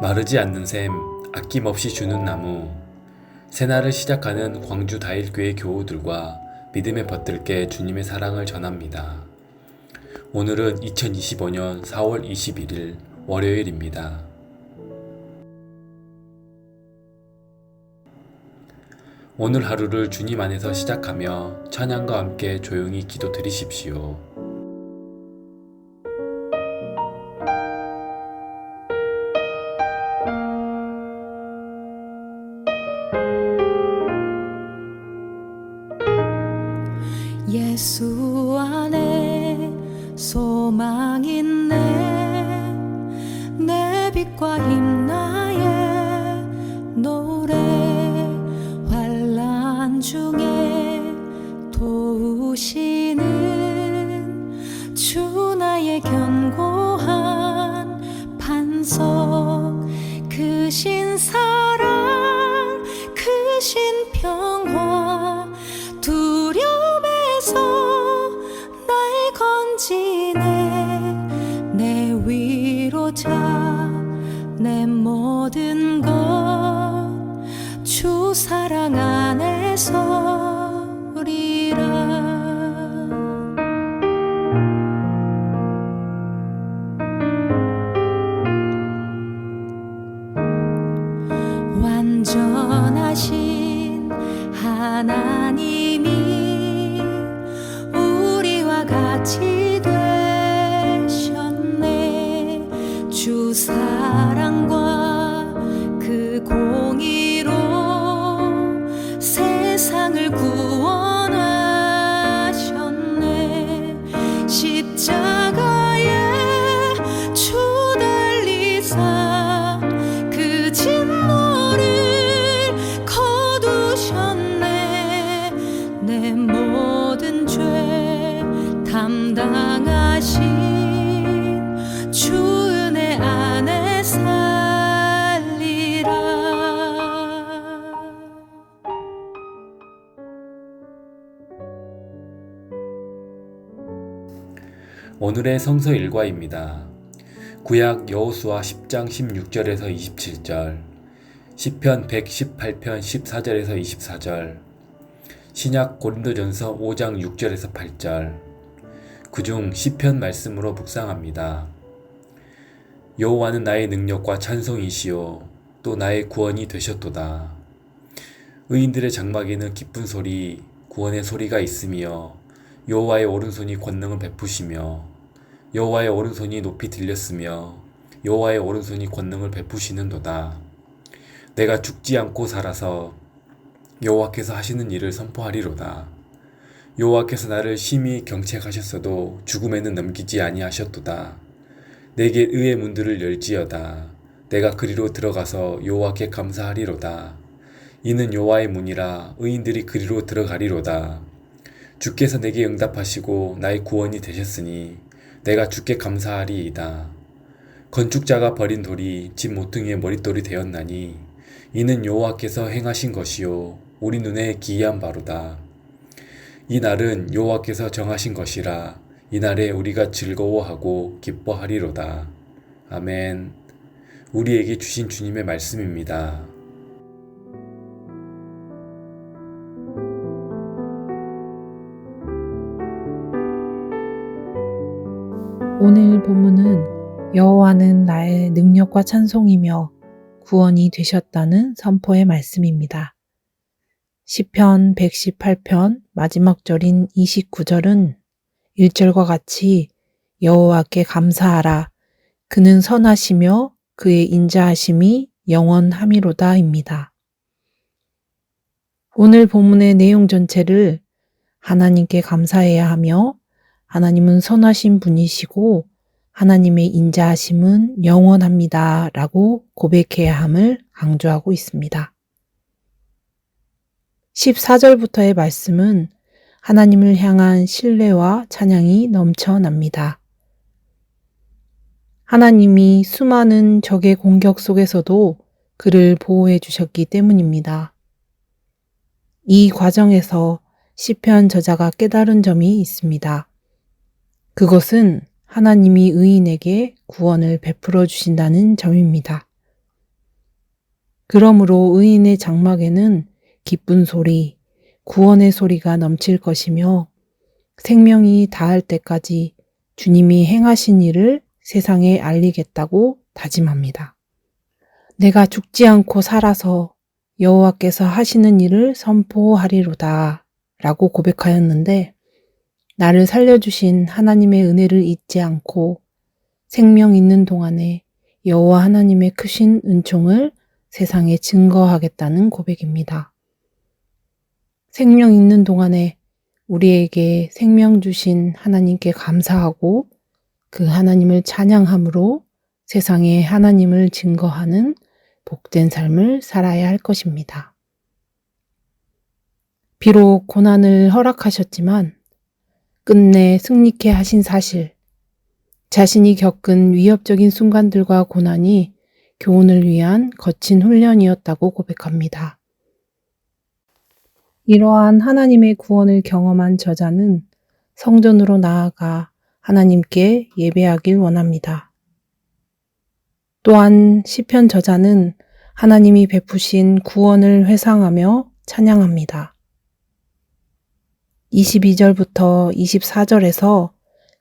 마르지 않는 샘, 아낌없이 주는 나무. 새날을 시작하는 광주 다일교회 교우들과 믿음의 벗들께 주님의 사랑을 전합니다. 오늘은 2025년 4월 21일 월요일입니다. 오늘 하루를 주님 안에서 시작하며 찬양과 함께 조용히 기도 드리십시오. 빛과 힘 나의 노래 환란 중에 도우시는 완전하신 하나님이 우리와 같이 오늘의 성서 일과입니다. 구약 여호수아 10장 16절에서 27절, 시편 118편 14절에서 24절, 신약 고린도전서 5장 6절에서 8절. 그중 시편 말씀으로 묵상합니다. 여호와는 나의 능력과 찬송이시요 또 나의 구원이 되셨도다. 의인들의 장막에는 기쁜 소리, 구원의 소리가 있으며 여호와의 오른손이 권능을 베푸시며 여호와의 오른손이 높이 들렸으며 여호와의 오른손이 권능을 베푸시는도다. 내가 죽지 않고 살아서 여호와께서 하시는 일을 선포하리로다. 여호와께서 나를 심히 경책하셨어도 죽음에는 넘기지 아니하셨도다. 내게 의의 문들을 열지어다. 내가 그리로 들어가서 여호와께 감사하리로다. 이는 여호와의 문이라 의인들이 그리로 들어가리로다. 주께서 내게 응답하시고 나의 구원이 되셨으니 내가 주께 감사하리이다. 건축자가 버린 돌이 집 모퉁이의 머릿돌이 되었나니 이는 여호와께서 행하신 것이요 우리 눈에 기이한 바로다. 이 날은 여호와께서 정하신 것이라 이 날에 우리가 즐거워하고 기뻐하리로다. 아멘. 우리에게 주신 주님의 말씀입니다. 오늘 본문은 여호와는 나의 능력과 찬송이며 구원이 되셨다는 선포의 말씀입니다. 시편 118편 마지막 절인 29절은 1절과 같이 여호와께 감사하라 그는 선하시며 그의 인자하심이 영원함이로다입니다. 오늘 본문의 내용 전체를 하나님께 감사해야 하며 하나님은 선하신 분이시고 하나님의 인자하심은 영원합니다. 라고 고백해야 함을 강조하고 있습니다. 14절부터의 말씀은 하나님을 향한 신뢰와 찬양이 넘쳐납니다. 하나님이 수많은 적의 공격 속에서도 그를 보호해 주셨기 때문입니다. 이 과정에서 시편 저자가 깨달은 점이 있습니다. 그것은 하나님이 의인에게 구원을 베풀어 주신다는 점입니다. 그러므로 의인의 장막에는 기쁜 소리, 구원의 소리가 넘칠 것이며 생명이 다할 때까지 주님이 행하신 일을 세상에 알리겠다고 다짐합니다. 내가 죽지 않고 살아서 여호와께서 하시는 일을 선포하리로다 라고 고백하였는데 나를 살려주신 하나님의 은혜를 잊지 않고 생명 있는 동안에 여호와 하나님의 크신 은총을 세상에 증거하겠다는 고백입니다. 생명 있는 동안에 우리에게 생명 주신 하나님께 감사하고 그 하나님을 찬양함으로 세상에 하나님을 증거하는 복된 삶을 살아야 할 것입니다. 비록 고난을 허락하셨지만 끝내 승리케 하신 사실, 자신이 겪은 위협적인 순간들과 고난이 교훈을 위한 거친 훈련이었다고 고백합니다. 이러한 하나님의 구원을 경험한 저자는 성전으로 나아가 하나님께 예배하길 원합니다. 또한 시편 저자는 하나님이 베푸신 구원을 회상하며 찬양합니다. 22절부터 24절에서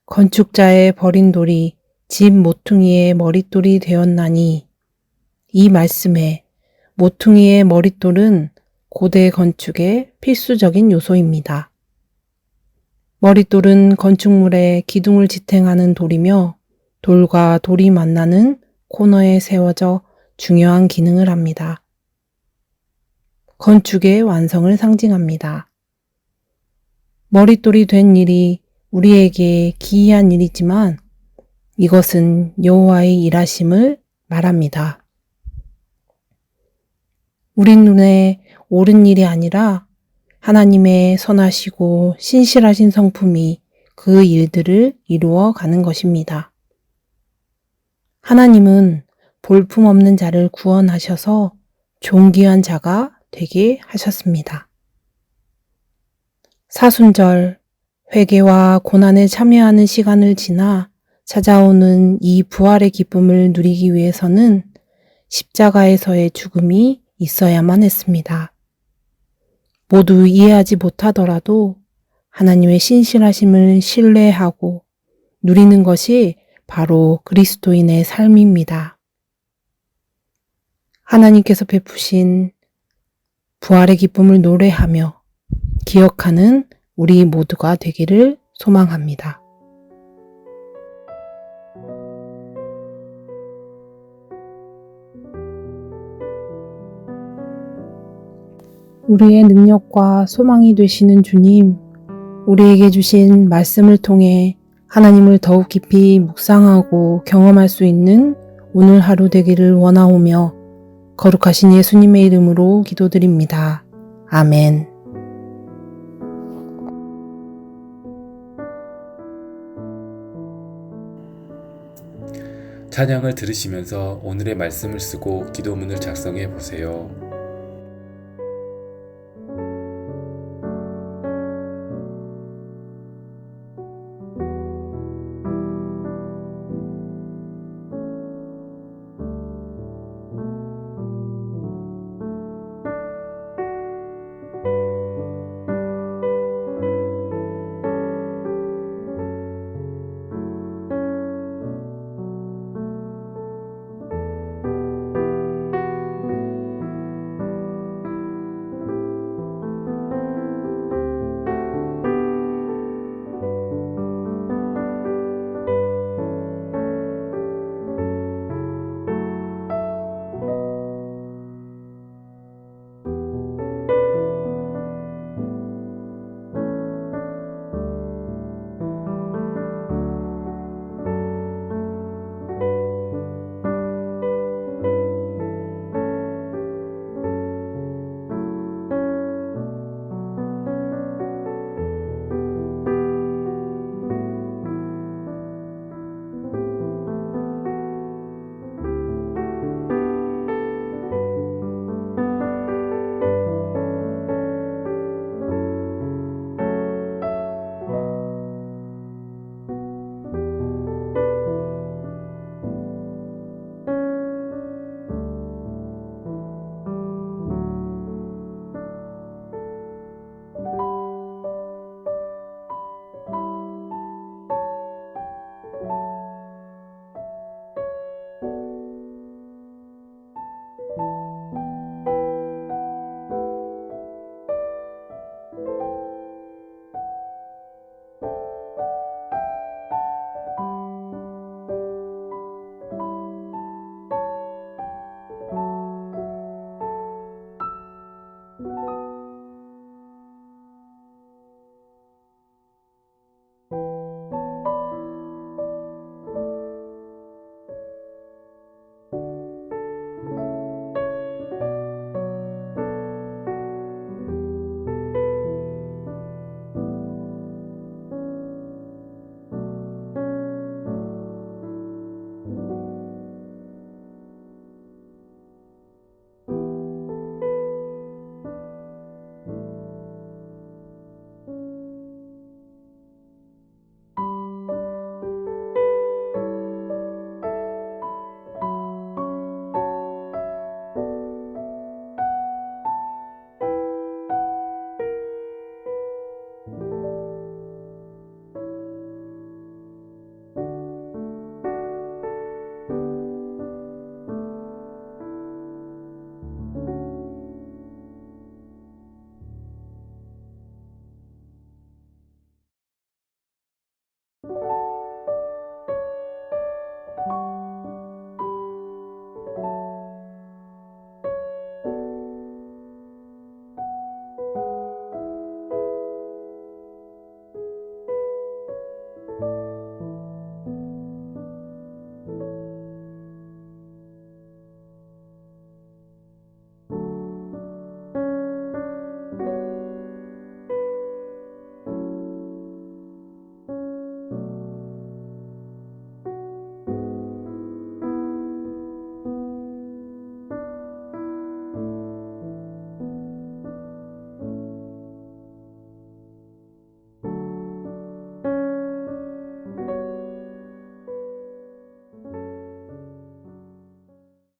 건축자의 버린 돌이 집 모퉁이의 머릿돌이 되었나니 이 말씀에 모퉁이의 머릿돌은 고대 건축의 필수적인 요소입니다. 머릿돌은 건축물의 기둥을 지탱하는 돌이며 돌과 돌이 만나는 코너에 세워져 중요한 기능을 합니다. 건축의 완성을 상징합니다. 머릿돌이 된 일이 우리에게 기이한 일이지만 이것은 여호와의 일하심을 말합니다. 우리 눈에 옳은 일이 아니라 하나님의 선하시고 신실하신 성품이 그 일들을 이루어 가는 것입니다. 하나님은 볼품없는 자를 구원하셔서 존귀한 자가 되게 하셨습니다. 사순절, 회개와 고난에 참여하는 시간을 지나 찾아오는 이 부활의 기쁨을 누리기 위해서는 십자가에서의 죽음이 있어야만 했습니다. 모두 이해하지 못하더라도 하나님의 신실하심을 신뢰하고 누리는 것이 바로 그리스도인의 삶입니다. 하나님께서 베푸신 부활의 기쁨을 노래하며 기억하는 우리 모두가 되기를 소망합니다. 우리의 능력과 소망이 되시는 주님, 우리에게 주신 말씀을 통해 하나님을 더욱 깊이 묵상하고 경험할 수 있는 오늘 하루 되기를 원하오며 거룩하신 예수님의 이름으로 기도드립니다. 아멘. 찬양을 들으시면서 오늘의 말씀을 쓰고 기도문을 작성해 보세요.